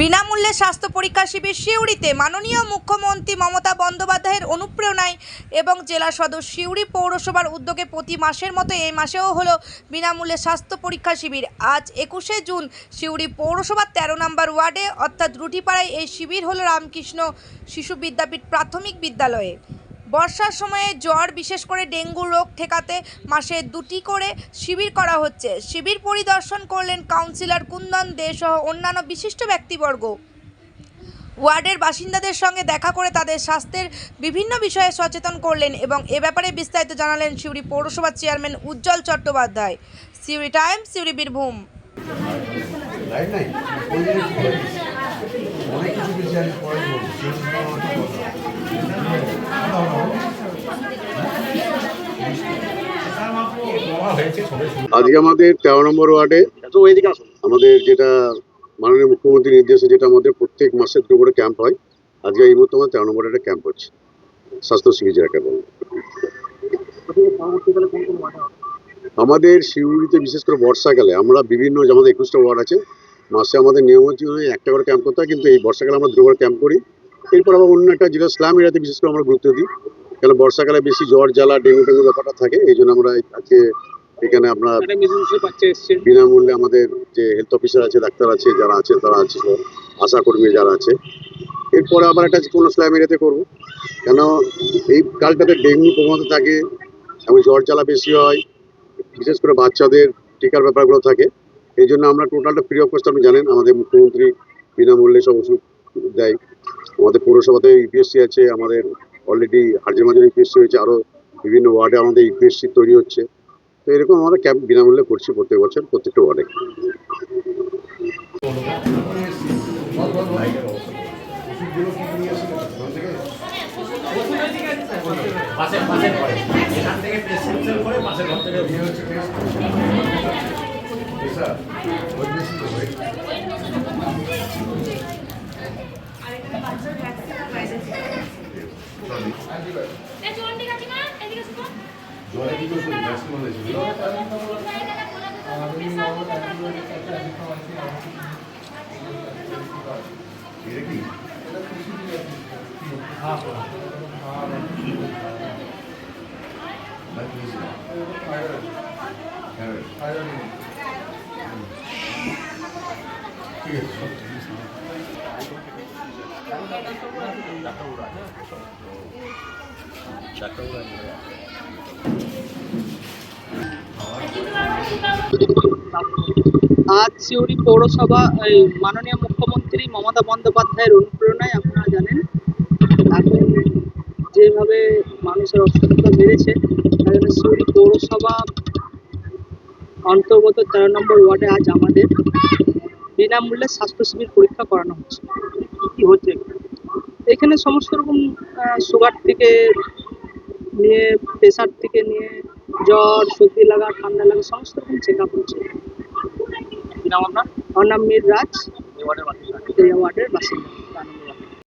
বিনামূল্যে স্বাস্থ্য পরীক্ষা শিবির শিউড়িতে মাননীয় মুখ্যমন্ত্রী মমতা বন্দ্যোপাধ্যায়ের অনুপ্রেরণায় এবং জেলা সদর সিউড়ি পৌরসভার উদ্যোগে প্রতি মাসের মতো এই মাসেও হলো বিনামূল্যে স্বাস্থ্য পরীক্ষা শিবির। আজ একুশে জুন সিউড়ি পৌরসভার তেরো নম্বর ওয়ার্ডে অর্থাৎ রুটিপাড়ায় এই শিবির হলো রামকৃষ্ণ শিশু বিদ্যাপীঠ প্রাথমিক বিদ্যালয়ে। বর্ষার সময়ে জ্বর, বিশেষ করে ডেঙ্গু রোগ ঠেকাতে মাসে দুটি করে শিবির করা হচ্ছে। শিবির পরিদর্শন করলেন কাউন্সিলর কুন্দন দে সহ অন্যান্য বিশিষ্ট ব্যক্তিবর্গ। ওয়ার্ডের বাসিন্দাদের সঙ্গে দেখা করে তাদের স্বাস্থ্যের বিভিন্ন বিষয়ে সচেতন করলেন এবং এ ব্যাপারে বিস্তারিত জানালেন সিউড়ি পৌরসভার চেয়ারম্যান উজ্জ্বল চট্টোপাধ্যায়। সিউড়ি টাইম সিউড়ি বীরভূম? অনেক কিছু আজকে আমাদের তেরো নম্বর ওয়ার্ডে আমাদের যেটা মাননীয় মুখ্যমন্ত্রীর নির্দেশে যেটা আমাদের প্রত্যেক মাসের করে ক্যাম্প হয়। আজকে এই মুহূর্তে আমাদের তেরো নম্বর একটা ক্যাম্প হচ্ছে। স্বাস্থ্য শিবির বলে। আমাদের শিউড়িতে বিশেষ করে বর্ষাকালে আমরা বিভিন্ন আমাদের একুশটা ওয়ার্ড আছে, মাসে আমাদের নিয়ম হচ্ছে একটা করে ক্যাম্প করতে হয়, কিন্তু এই বর্ষাকালে আমরা দুটো করে ক্যাম্প করি। এরপর আবার অন্য একটা যেটা স্ল্যাম এরিয়াতে বিশেষ করে আমরা গুরুত্ব দিই। কেন বর্ষাকালে বেশি জ্বর জ্বালা ডেঙ্গু টেঙ্গু ব্যাপারটা থাকে এই জন্য আমরা আজকে এখানে আপনার বিনামূল্যে আমাদের যে হেলথ অফিসার আছে ডাক্তার আছে যারা আছে তারা আছে সব, আশা কর্মী যারা আছে। এরপরে আবার একটা কোনো স্ল্যাম এরিয়াতে করব। কেন এই কালটাতে ডেঙ্গু প্রবণতা থাকে এবং জ্বর জ্বালা বেশি হয় বিশেষ করে বাচ্চাদের টিকার ব্যাপারগুলো থাকে। এই জন্য আমরা টোটালটা ফ্রি অফ কস্ট আপনি জানেন আমাদের মুখ্যমন্ত্রী বিনামূল্যে সব ওষুধ দেয়। আমাদের পৌরসভাতে ইউপিএসসি আছে, আমাদের অলরেডি হাজির ইউপিএসসি হয়েছে আরও বিভিন্ন ওয়ার্ডে আমাদের ইউপিএসসি তৈরি হচ্ছে। তো এরকম আমরা ক্যাম্প বিনামূল্যে করছি প্রত্যেক বছর, প্রত্যেকটা ওয়ার্ডে। কি নিয়ে এসেছিলেন ওখান থেকে? পাশে পাশে পড়ে এখান থেকে প্রেসক্রিপশন করে পাশের ঘর থেকে নিয়ে হচ্ছে টেস্ট স্যার ওই বেশি তো ওই জ্বরে কি করছিল ভ্যাকসিন বলেছিল এটা কি না কি ছিল থাইরয়েড ঠিক আছে সব ঠিক আছে। আজ সিউড়ি পৌরসভা, এই মাননীয় মুখ্যমন্ত্রী মমতা বন্দ্যোপাধ্যায়ের অনুপ্রেরণায় আপনারা জানেন, এখন যেভাবে মানুষের অসুস্থতা বেড়েছে, তার জন্য সিউড়ি পৌরসভা অন্তর্গত তেরো নম্বর ওয়ার্ডে আজ আমাদের বিনামূল্যে স্বাস্থ্য শিবির পরীক্ষা করানো হচ্ছে। কি হচ্ছে? এখানে সমস্ত রকম সুগার থেকে নিয়ে প্রেশার থেকে নিয়ে জ্বর সর্দি লাগা ঠান্ডা লাগা সমস্ত রকম চেক আপ হচ্ছে নাম আপনার? আমার নাম মীর রাজ। এই ওয়ার্ডের বাসিন্দা। এই ওয়ার্ডের বাসিন্দা।